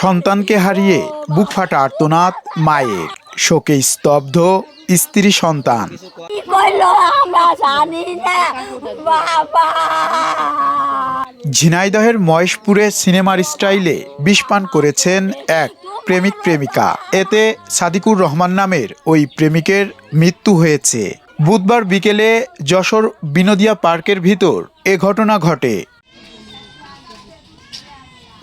সন্তানকে হারিয়ে বুক ফাটা আর্তনাদ, মায়ের। শোকে স্তব্ধ স্ত্রী সন্তান। ঝিনাইদহের মহেশপুরে সিনেমার স্টাইলে বিষপান করেছেন এক প্রেমিক প্রেমিকা। এতে সাদিকুর রহমান নামের ওই প্রেমিকের মৃত্যু হয়েছে। বুধবার বিকেলে যশোর বিনোদিয়া পার্কের ভিতর এ ঘটনা ঘটে।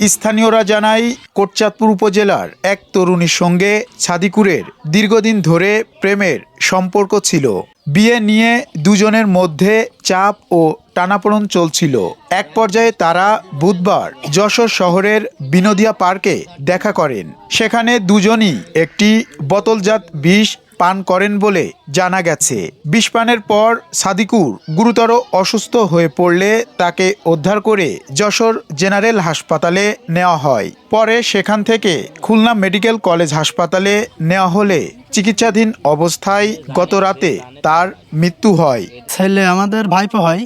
স্থানীয়রা জানায়, কোটচাঁদপুর উপজেলার এক তরুণীর সঙ্গে ছাদিকুরের দীর্ঘদিন ধরে প্রেমের সম্পর্ক ছিল। বিয়ে নিয়ে দুজনের মধ্যে চাপ ও টানাপোড়ন চলছিল। এক পর্যায়ে তারা বুধবার যশোর শহরের বিনোদিয়া পার্কে দেখা করেন। সেখানে দুজনই একটি বোতলজাত বিষ পান করেন বলে জানা গেছে। বিষপানের পর সাদিকুর গুরুতর অসুস্থ হয়ে পড়লে তাকে উদ্ধার করে যশোর জেনারেল হাসপাতালে নেওয়া হয়। পরে সেখান থেকে খুলনা মেডিকেল কলেজ হাসপাতালে নেওয়া হলে চিকিৎসাধীন অবস্থায় গত রাতে তার মৃত্যু হয়। ছেলে আমাদের ভাইপো হয়,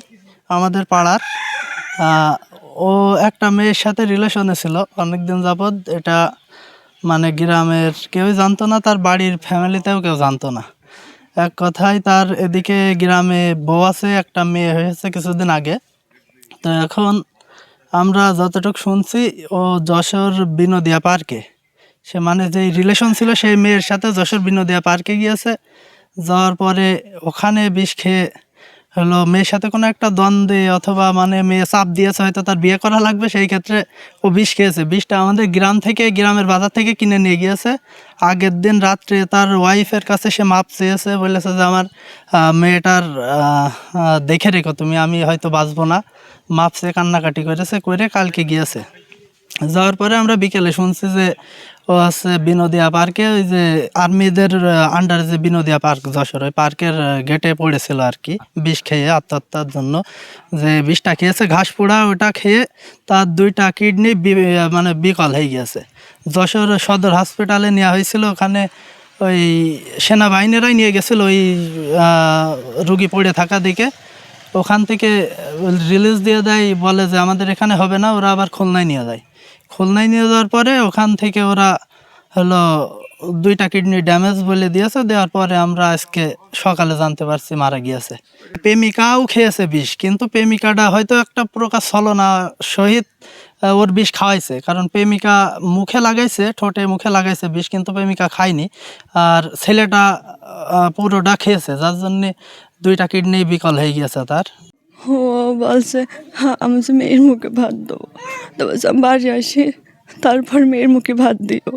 আমাদের পাড়ার। ও একটা মেয়ের সাথে রিলেশনে ছিল। অনেকদিন যাবৎ এটা মানে গ্রামের কেউই জানতো না, তার বাড়ির ফ্যামিলিতেও কেউ জানতো না। এক কথায় তার এদিকে গ্রামে বউ আছে, একটা মেয়ে হয়েছে কিছুদিন আগে। তো এখন আমরা যতটুকু শুনছি, ও যশোর বিনোদিয়া পার্কে। সে মানে যে রিলেশন ছিল, সেই মেয়ের সাথে যশোর বিনোদিয়া পার্কে গিয়েছে। যাওয়ার পরে ওখানে বিষ খেয়ে হলো মেয়ের সাথে কোনো একটা দ্বন্দ্বে অথবা মানে মেয়ে চাপ দিয়েছে, হয়তো তার বিয়ে করা লাগবে, সেই ক্ষেত্রে ও বিষ খেয়েছে। বিষটা আমাদের গ্রাম থেকে, গ্রামের বাজার থেকে কিনে নিয়ে গিয়েছে। আগের দিন রাত্রে তার ওয়াইফের কাছে সে মাপ চেয়েছে, বলেছে যে, আমার মেয়েটার দেখে রেখো তুমি, আমি হয়তো বাঁচবো না। মাপ চেয়ে কান্নাকাটি করেছে করে কালকে গিয়েছে। যাওয়ার পরে আমরা বিকেলে শুনছি যে ও আছে বিনোদিয়া পার্কে, ওই যে আর্মিদের আন্ডারে যে বিনোদিয়া পার্ক যশোর, ওই পার্কের গেটে পড়েছিল আর কি, বিষ খেয়ে আত্মহত্যার জন্য। যে বিষটা খেয়েছে ঘাস পোড়া, ওটা খেয়ে তার দুইটা কিডনি মানে বিকল হয়ে গিয়েছে। যশোর সদর হসপিটালে নেওয়া হয়েছিল, ওখানে ওই সেনাবাহিনীরাই নিয়ে গেছিল ওই রুগী পড়ে থাকা দিকে। ওখান থেকে রিলিজ দিয়ে দেয়, বলে যে আমাদের এখানে হবে না, ওরা আবার খুলনায় নিয়ে যায়। খুলনায় নিয়ে যাওয়ার পরে ওখান থেকে ওরা হলো দুইটা কিডনি ড্যামেজ বলে দিয়েছে, দেওয়ার পরে আমরা আজকে সকালে জানতে পারছি মারা গিয়েছে। প্রেমিকাও খেয়েছে বিষ, কিন্তু প্রেমিকাটা হয়তো একটা প্রকার ছলনা সহিত ওর বিষ খাওয়াইছে। কারণ প্রেমিকা মুখে লাগাইছে, ঠোঁটে মুখে লাগাইছে বিষ, কিন্তু প্রেমিকা খায়নি। আর ছেলেটা পুরোটা খেয়েছে, যার জন্যে দুইটা কিডনি বিকল হয়ে গিয়েছে তার। ও বলছে "হ্যাঁ, আমি যে মেয়ের মুখে ভাত দেবো। তো বলছে আমি বাড়ি আসি তারপর মেয়ের মুখে ভাত দিও।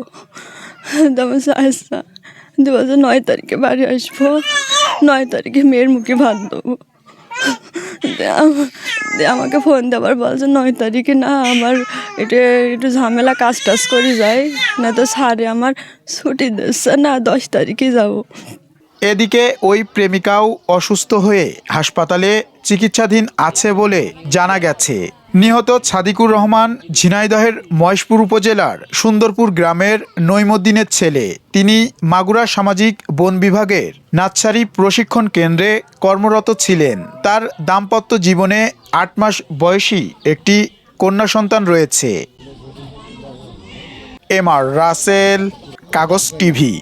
তো বলছে আচ্ছা। তো বলছে নয় তারিখে বাড়ি আসব নয় তারিখে মেয়ের মুখে ভাত দেবো। আমাকে ফোন দেওয়ার বলছে নয় তারিখে না আমার এটা একটু ঝামেলা কাজ টাজ করে যাই না তো সারে আমার ছুটি দিচ্ছে না দশ তারিখে যাব। এদিকে ওই প্রেমিকাও অসুস্থ হয়ে হাসপাতালে চিকিৎসাধীন আছে বলে জানা গেছে। নিহত সাদিকুর রহমান ঝিনাইদহের মহেশপুর উপজেলার সুন্দরপুর গ্রামের নৈমুদ্দিনের ছেলে। তিনি মাগুরা সামাজিক বন বিভাগের নাৎসারি প্রশিক্ষণ কেন্দ্রে কর্মরত ছিলেন। তার দাম্পত্য জীবনে আট মাস বয়সী একটি কন্যা সন্তান রয়েছে। এম আর রাসেল, কাগজ টিভি।